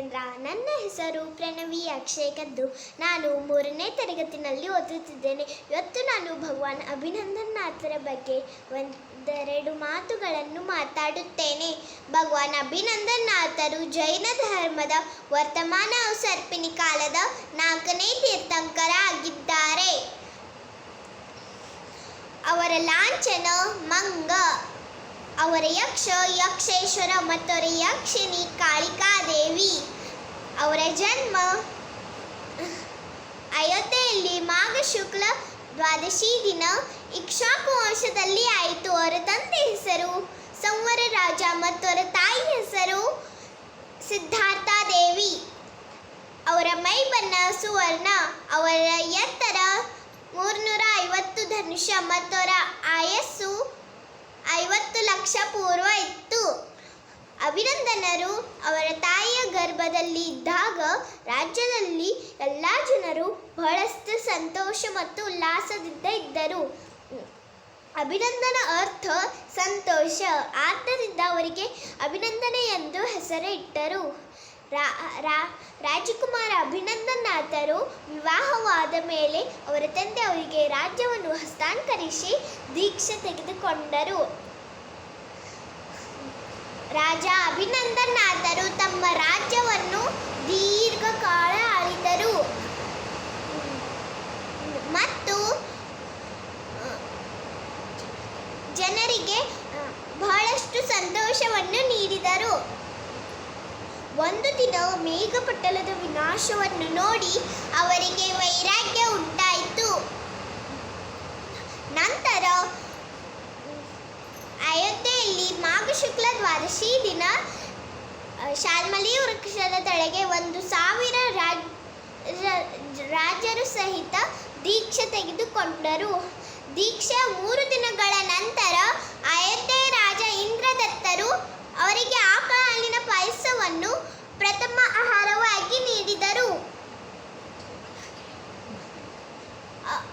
ನಾಗೇಂದ್ರ ನನ್ನ ಹೆಸರು ಪ್ರಣವಿ, ಅಕ್ಷಯ್ ಕದ್ದು. ನಾನು ಮೂರನೇ ತರಗತಿನಲ್ಲಿ ಓದುತ್ತಿದ್ದೇನೆ. ಇವತ್ತು ನಾನು ಭಗವಾನ್ ಅಭಿನಂದನಾಥರ ಬಗ್ಗೆ ಒಂದೆರಡು ಮಾತುಗಳನ್ನು ಮಾತಾಡುತ್ತೇನೆ. ಭಗವಾನ್ ಅಭಿನಂದನಾಥರು ಜೈನ ಧರ್ಮದ ವರ್ತಮಾನ ಸರ್ಪಿಣಿ ಕಾಲದ ನಾಲ್ಕನೇ ತೀರ್ಥಂಕರ ಆಗಿದ್ದಾರೆ ಅವರ ಲಾಂಛನ ಮಂಗ. ಅವರ ಯಕ್ಷ, ಯಕ್ಷೇಶ್ವರ ಮತ್ತು ಅವರ ಯಕ್ಷಿಣಿ ಕಾಳಿಕಾದೇವಿ. ಅವರ ಜನ್ಮ ಅಯೋಧ್ಯೆಯಲ್ಲಿ ಮಾಘ ಶುಕ್ಲ ದ್ವಾದಶಿ ದಿನ. ಇಕ್ಷಾಕು ವಂಶದಲ್ಲಿ ಆಯಿತು. ಅವರ ತಂದೆ ಹೆಸರು ಸಂವರ ರಾಜ ಮತ್ತು ಅವರ ತಾಯಿ ಹೆಸರು ಸಿದ್ಧಾರ್ಥ ದೇವಿ ಅವರ ಮೈ ಬಣ್ಣ ಸುವರ್ಣ. ಅವರ ಎತ್ತರ ಮೂರ್ನೂರ ಐವತ್ತು ಧನುಷ ಮತ್ತು ಅವರ ಆಯಸ್ಸು ಪೂರ್ವ ಇತ್ತು. ಅಭಿನಂದನರು ಅವರ ತಾಯಿಯ ಗರ್ಭದಲ್ಲಿ ಇದ್ದಾಗ ರಾಜ್ಯದಲ್ಲಿ ಎಲ್ಲ ಜನರು ಬಹಳಷ್ಟು ಸಂತೋಷ ಮತ್ತು ಉಲ್ಲಾಸದಿಂದ ಇದ್ದರು. ಅಭಿನಂದನ ಅರ್ಥ ಸಂತೋಷ. ಆದ್ದರಿಂದ ಅವರಿಗೆ ಅಭಿನಂದನೆ ಎಂದು ಹೆಸರು ಇಟ್ಟರು ರಾಜಕುಮಾರ ಅಭಿನಂದನಾಥರು ವಿವಾಹವಾದ ಮೇಲೆ ಅವರ ತಂದೆ ಅವರಿಗೆ ರಾಜ್ಯವನ್ನು ಹಸ್ತಾಂತರಿಸಿ ದೀಕ್ಷೆ ತೆಗೆದುಕೊಂಡರು. ರಾಜ ಅಭಿನಂದನಾಥರು ತಮ್ಮ ರಾಜ್ಯವನ್ನು ದೀರ್ಘಕಾಲ ಆಳಿದರು. ಮತ್ತು ಜನರಿಗೆ ಬಹಳಷ್ಟು ಸಂತೋಷವನ್ನು ನೀಡಿದರು. ಒಂದು ದಿನ ಮೇಘಪಟ್ಟಲದ ವಿನಾಶವನ್ನು ನೋಡಿ ಅವರಿಗೆ ವೈರಾಗ್ಯ ಉಂಟಾಯಿತು ನಂತರ ಅಯೋಧ್ಯೆಯಲ್ಲಿ ಮಾಘ ಶುಕ್ಲ ದ್ವಾದಶಿ ದಿನ ಶಾಲ್ಮಲಿ ವೃಕ್ಷದ ತಳೆಗೆ ಒಂದು ಸಾವಿರ ರಾಜರು ಸಹಿತ ದೀಕ್ಷೆ ತೆಗೆದುಕೊಂಡರು. ದೀಕ್ಷೆ ಮೂರು ದಿನಗಳ ನಂತರ ಅಯೋಧ್ಯೆ ರಾಜ ಇಂದ್ರದತ್ತರು ಅವರಿಗೆ ಆಕಳ ಹಾಲಿನ ಪಾಯಸವನ್ನು ಪ್ರಥಮ ಆಹಾರವಾಗಿ ನೀಡಿದರು.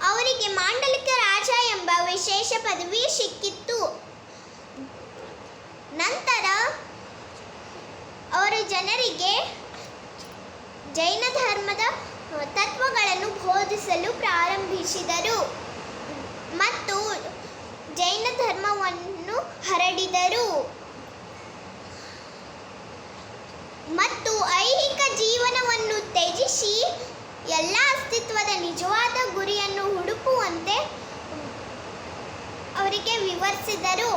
ಅವರಿಗೆ ಮಾಂಡಲಿಕ ರಾಜ ಎಂಬ ವಿಶೇಷ ಪದವಿ ಸಿಕ್ಕಿತ್ತು ನಂತರ ಅವರು ಜನರಿಗೆ ಜೈನ ಧರ್ಮದ ತತ್ವಗಳನ್ನು ಬೋಧಿಸಲು ಪ್ರಾರಂಭಿಸಿದರು. ಮತ್ತು ಜೈನ ಧರ್ಮವನ್ನು ಹರಡಿದರು. ಮತ್ತು ಐಹಿಕ ಜೀವನವನ್ನು ತ್ಯಜಿಸಿ ಎಲ್ಲ ಅಸ್ತಿತ್ವದ ನಿಜವಾದ ಗುರಿಯನ್ನು ಹುಡುಕುವಂತೆ ಅವರಿಗೆ ವಿವರಿಸಿದರು.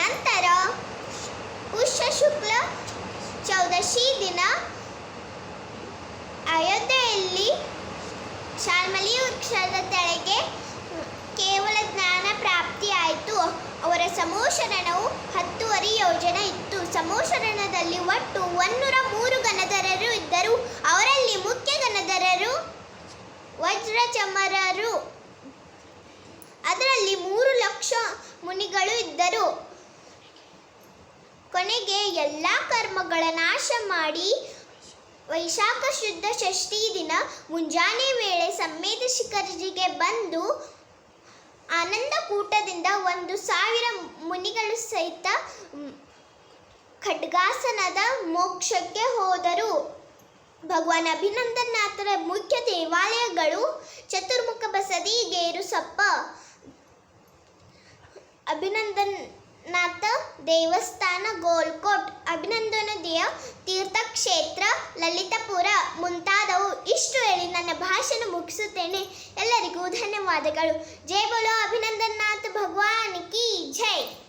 ನಂತರ ಪುಷ್ಯ ಶುಕ್ಲ ಚೌದಶಿ ದಿನ. ಅಯೋಧ್ಯೆಯಲ್ಲಿ ಶಾಲ್ಮಲಿ ವೃಕ್ಷದ ತೆಳಗೆ ಕೇವಲ ಜ್ಞಾನ ಪ್ರಾಪ್ತಿಯಾಯಿತು. ಅವರ ಸಮೋಶರಣವು ಹತ್ತುವರಿ ಯೋಜನೆ ಇತ್ತು. ಸಮೋಶರಣದಲ್ಲಿ ಒಟ್ಟು ಒನ್ನೂರ ಮೂರು ಗಣಧರರು ಇದ್ದರು. ಅವರಲ್ಲಿ ಮುಖ್ಯ ಗಣಧರರು ವಜ್ರಚಮರರು. ಅದರಲ್ಲಿ ಮೂರು ಲಕ್ಷ ಮುನಿಗಳು ಇದ್ದರು. ಕೊನೆಗೆ ಎಲ್ಲ ಕರ್ಮಗಳ ನಾಶ ಮಾಡಿ ವೈಶಾಖ ಶುದ್ಧ ಷಷ್ಠಿ ದಿನ ಮುಂಜಾನೆ ವೇಳೆ ಸಮ್ಮೇದ ಶಿಖರಜಿಗೆ ಬಂದು ಆನಂದ ಕೂಟದಿಂದ ಒಂದು ಸಾವಿರ ಮುನಿಗಳು ಸಹಿತ ಖಡ್ಗಾಸನದ ಮೋಕ್ಷಕ್ಕೆ ಹೋದರು. ಭಗವಾನ್ ಅಭಿನಂದನಾಥರ ಮುಖ್ಯ ದೇವಾಲಯಗಳು ಚತುರ್ಮುಖ ಬಸದಿ ಗೇರುಸಪ್ಪ. ಅಭಿನಂದನಾಥ ದೇವಸ್ಥಾನ ಗೋಲ್ಕೋಟ್. ಅಭಿನಂದನದಿಯ ತೀರ್ಥಕ್ಷೇತ್ರ ಲಲಿತಪುರ ಮುಂತಾದವು. ಇಷ್ಟು ಹೇಳಿ ನನ್ನ ಭಾಷಣ ಮುಗಿಸುತ್ತೇನೆ. ಎಲ್ಲರಿಗೂ ಧನ್ಯವಾದಗಳು. ಜೈ ಬೋಲೋ. ಅಭಿನಂದನಾಥ ಭಗವಾನ್ ಕಿ ಜೈ.